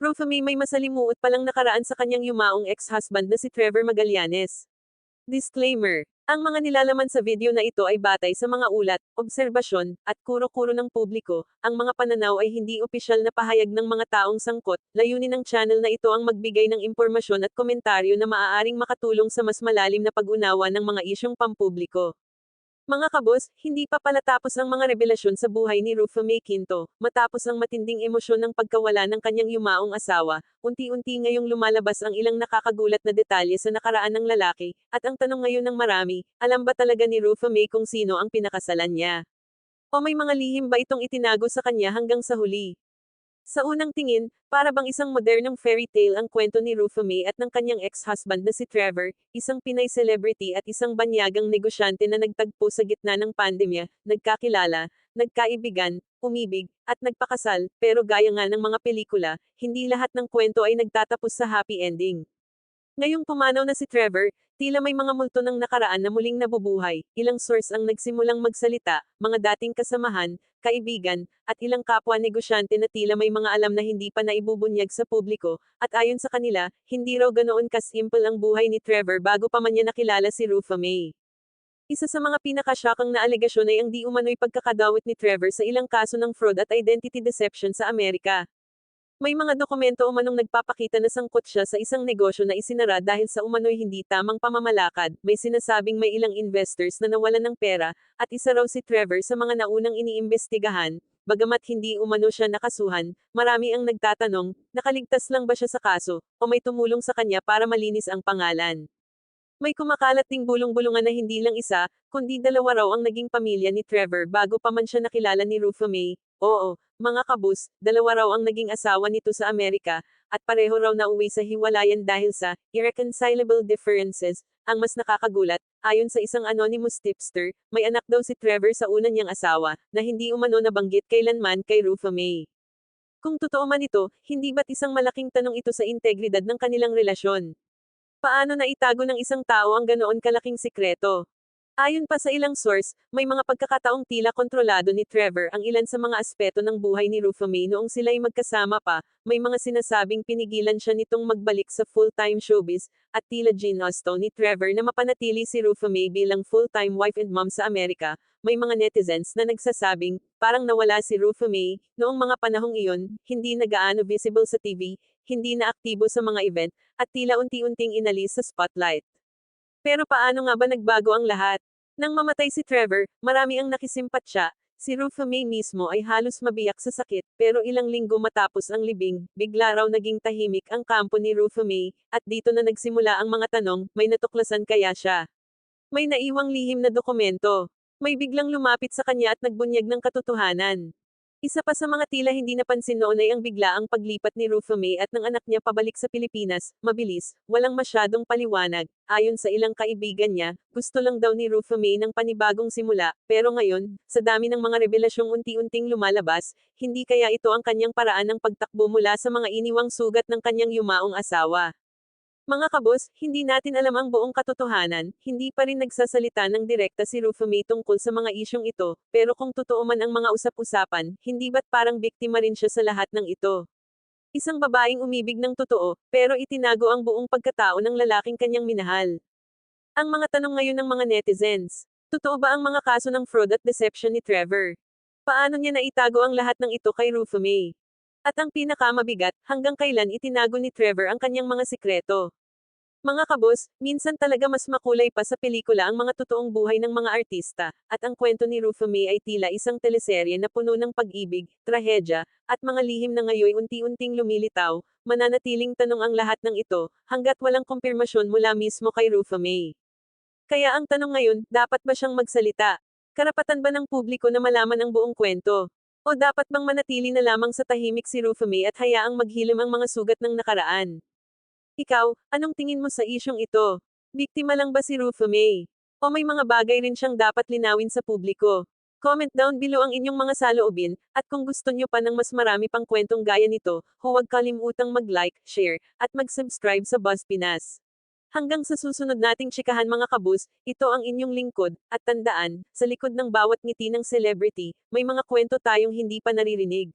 May may masalimuot palang nakaraan sa kanyang yumaong ex-husband na si Trevor Magallanes. Disclaimer. Ang mga nilalaman sa video na ito ay batay sa mga ulat, obserbasyon, at kuro-kuro ng publiko. Ang mga pananaw ay hindi opisyal na pahayag ng mga taong sangkot. Layunin ng channel na ito ang magbigay ng impormasyon at komentaryo na maaaring makatulong sa mas malalim na pag-unawa ng mga isyong pampubliko. Mga kabos, hindi pa pala tapos ang mga revelasyon sa buhay ni Rufa May Quinto. Matapos ang matinding emosyon ng pagkawala ng kanyang yumaong asawa, unti-unti ngayong lumalabas ang ilang nakakagulat na detalye sa nakaraan ng lalaki, at ang tanong ngayon ng marami, alam ba talaga ni Rufa May kung sino ang pinakasalan niya? O may mga lihim ba itong itinago sa kanya hanggang sa huli? Sa unang tingin, para bang isang modernong fairy tale ang kwento ni Rufa May at ng kanyang ex-husband na si Trevor, isang Pinay celebrity at isang banyagang negosyante na nagtagpo sa gitna ng pandemya, nagkakilala, nagkaibigan, umibig, at nagpakasal, pero gaya nga ng mga pelikula, hindi lahat ng kwento ay nagtatapos sa happy ending. Ngayong pumanaw na si Trevor, tila may mga multo ng nakaraan na muling nabubuhay, ilang source ang nagsimulang magsalita, mga dating kasamahan, kaibigan, at ilang kapwa negosyante na tila may mga alam na hindi pa naibubunyag sa publiko, at ayon sa kanila, hindi raw ganoon kasimple ang buhay ni Trevor bago pa man niya nakilala si Rufa May. Isa sa mga pinakasyakang na alegasyon ay ang di umano'y pagkakadawit ni Trevor sa ilang kaso ng fraud at identity deception sa Amerika. May mga dokumento umanong nagpapakita na sangkot siya sa isang negosyo na isinara dahil sa umano'y hindi tamang pamamalakad, may sinasabing may ilang investors na nawalan ng pera, at isa raw si Trevor sa mga naunang iniimbestigahan, bagamat hindi umano siya nakasuhan, marami ang nagtatanong, nakaligtas lang ba siya sa kaso, o may tumulong sa kanya para malinis ang pangalan. May kumakalat ding bulong-bulungan na hindi lang isa, kundi dalawa raw ang naging pamilya ni Trevor bago pa man siya nakilala ni Rufa May. Oo, mga kabus, dalawa raw ang naging asawa nito sa Amerika, at pareho raw na uwi sa hiwalayan dahil sa irreconcilable differences. Ang mas nakakagulat, ayon sa isang anonymous tipster, may anak daw si Trevor sa una niyang asawa, na hindi umano nabanggit kailanman kay Rufa May. Kung totoo man ito, hindi ba't isang malaking tanong ito sa integridad ng kanilang relasyon? Paano na itago ng isang tao ang ganoon kalaking sikreto? Ayon pa sa ilang source, may mga pagkakataong tila kontrolado ni Trevor ang ilan sa mga aspeto ng buhay ni Rufa May noong sila'y magkasama pa, may mga sinasabing pinigilan siya nitong magbalik sa full-time showbiz, at tila ginusto ni Trevor na mapanatili si Rufa May bilang full-time wife and mom sa Amerika, may mga netizens na nagsasabing, parang nawala si Rufa May, noong mga panahong iyon, hindi nagaano visible sa TV, hindi na aktibo sa mga event, at tila unti-unting inalis sa spotlight. Pero paano nga ba nagbago ang lahat? Nang mamatay si Trevor, marami ang nakisimpat siya, si Rufa May mismo ay halos mabiyak sa sakit, pero ilang linggo matapos ang libing, bigla raw naging tahimik ang kampo ni Rufa May, at dito na nagsimula ang mga tanong, may natuklasan kaya siya? May naiwang lihim na dokumento. May biglang lumapit sa kanya at nagbunyag ng katotohanan. Isa pa sa mga tila hindi napansin noon ay ang biglaang paglipat ni Rufa May at ng anak niya pabalik sa Pilipinas, mabilis, walang masyadong paliwanag. Ayon sa ilang kaibigan niya, gusto lang daw ni Rufa May ng panibagong simula, pero ngayon, sa dami ng mga revelasyong unti-unting lumalabas, hindi kaya ito ang kanyang paraan ng pagtakbo mula sa mga iniwang sugat ng kanyang yumaong asawa. Mga kabos, hindi natin alam ang buong katotohanan, hindi pa rin nagsasalita ng direkta si Rufa May tungkol sa mga isyong ito, pero kung totoo man ang mga usap-usapan, hindi ba't parang biktima rin siya sa lahat ng ito? Isang babaeng umibig ng totoo, pero itinago ang buong pagkatao ng lalaking kanyang minahal. Ang mga tanong ngayon ng mga netizens, totoo ba ang mga kaso ng fraud at deception ni Trevor? Paano niya naitago ang lahat ng ito kay Rufa May? At ang pinakamabigat, hanggang kailan itinago ni Trevor ang kanyang mga sikreto? Mga kabos, minsan talaga mas makulay pa sa pelikula ang mga totoong buhay ng mga artista, at ang kwento ni Rufa May ay tila isang teleserye na puno ng pag-ibig, trahedya, at mga lihim na ngayon unti-unting lumilitaw, mananatiling tanong ang lahat ng ito, hanggat walang kumpirmasyon mula mismo kay Rufa May. Kaya ang tanong ngayon, dapat ba siyang magsalita? Karapatan ba ng publiko na malaman ang buong kwento? O dapat bang manatili na lamang sa tahimik si Rufa May at hayaang maghilim ang mga sugat ng nakaraan? Ikaw, anong tingin mo sa isyong ito? Biktima lang ba si Rufa May? O may mga bagay rin siyang dapat linawin sa publiko? Comment down below ang inyong mga saloobin, at kung gusto nyo pa ng mas marami pang kwentong gaya nito, huwag kalimutang mag-like, share, at mag-subscribe sa Buzz Pinas. Hanggang sa susunod nating chikahan mga kabus, ito ang inyong lingkod, at tandaan, sa likod ng bawat ngiti ng celebrity, may mga kwento tayong hindi pa naririnig.